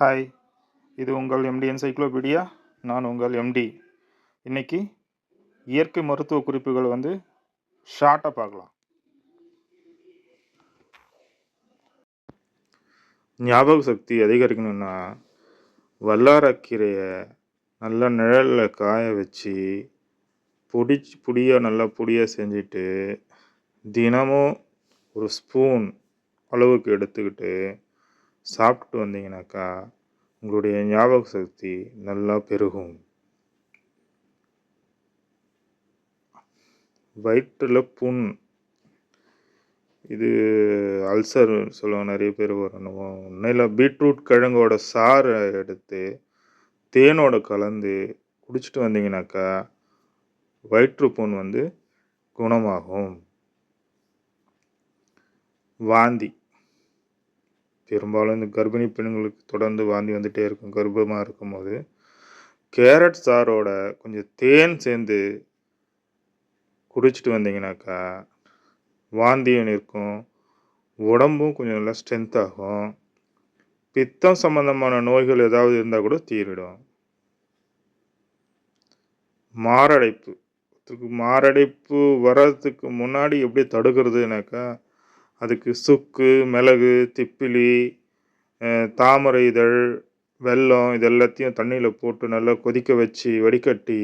Hi இது உங்கள் empty encyclopedia நான் உங்கள் எம்டி இன்றைக்கி இயற்கை மருத்துவ குறிப்புகள் வந்து ஷார்ட்டாக பார்க்கலாம். ஞாபக சக்தி அதிகரிக்கணும்னா வல்லாரக்கீரையை நல்லா நிழலில் காய வச்சு பொடி பொடியாக நல்லா பொடியாக செஞ்சுட்டு தினமும் ஒரு ஸ்பூன் அளவுக்கு எடுத்துக்கிட்டு சாப்பிட்டு வந்தீங்கனாக்கா உங்களுடைய ஞாபக சக்தி நல்லா பெருகும். வயிற்றில் புண். இது அல்சர் சொல்லுவாங்க நிறைய பேர் வரணும் உண்மையில் பீட்ரூட் கிழங்கோட சாறை எடுத்து தேனோட கலந்து குடிச்சிட்டு வந்தீங்கன்னாக்கா வயிற்றுப்புண் வந்து குணமாகும். வாந்தி. பெரும்பாலும் இந்த கர்ப்பிணி பெண்களுக்கு தொடர்ந்து வாந்தி வந்துகிட்டே இருக்கும் கர்ப்பமாக இருக்கும்போது. கேரட் சாரோட கொஞ்சம் தேன் சேர்ந்து குடிச்சிட்டு வந்தீங்கனாக்கா வாந்தியும் நிற்கும் உடம்பும் கொஞ்சம் நல்லா ஸ்ட்ரென்த் ஆகும். பித்தம் சம்பந்தமான நோய்கள் ஏதாவது இருந்தால் கூட தீரிடும். மாரடைப்பு. மாரடைப்பு வர்றதுக்கு முன்னாடி எப்படி தடுக்கிறதுனாக்கா அதுக்கு சுக்கு மிளகு திப்பிலி தாமரை இதழ் வெல்லம் இது எல்லாத்தையும் தண்ணியில் போட்டு நல்லா கொதிக்க வச்சு வடிகட்டி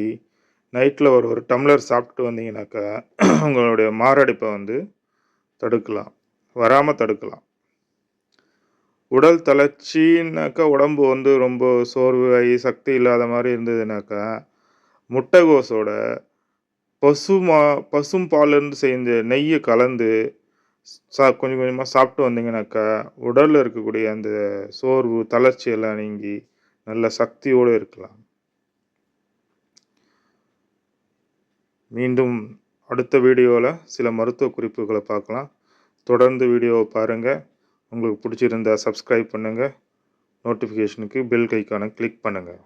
நைட்டில் ஒரு ஒரு டம்ளர் சாப்பிட்டு வந்தீங்கன்னாக்கா உங்களுடைய மாரடைப்பை வந்து தடுக்கலாம். வராமல் தடுக்கலாம். உடல் தளர்ச்சின்னாக்கா உடம்பு வந்து ரொம்ப சோர்வாகி சக்தி இல்லாத மாதிரி இருந்ததுனாக்கா முட்டைகோஸோட பசுமா பசும் பாலிருந்து செஞ்ச நெய்யை கலந்து சா கொஞ்சம் கொஞ்சமாக சாப்பிட்டு வந்தீங்கன்னாக்கா உடலில் இருக்கக்கூடிய அந்த சோர்வு தளர்ச்சி எல்லாம் நீங்கி நல்ல சக்தியோடு இருக்கலாம். மீண்டும் அடுத்த வீடியோவில் சில மருத்துவ குறிப்புகளை பார்க்கலாம். தொடர்ந்து வீடியோவை பாருங்கள் உங்களுக்கு பிடிச்சிருந்தா சப்ஸ்கிரைப் பண்ணுங்கள் நோட்டிஃபிகேஷனுக்கு பெல் கைக்கான கிளிக் பண்ணுங்கள்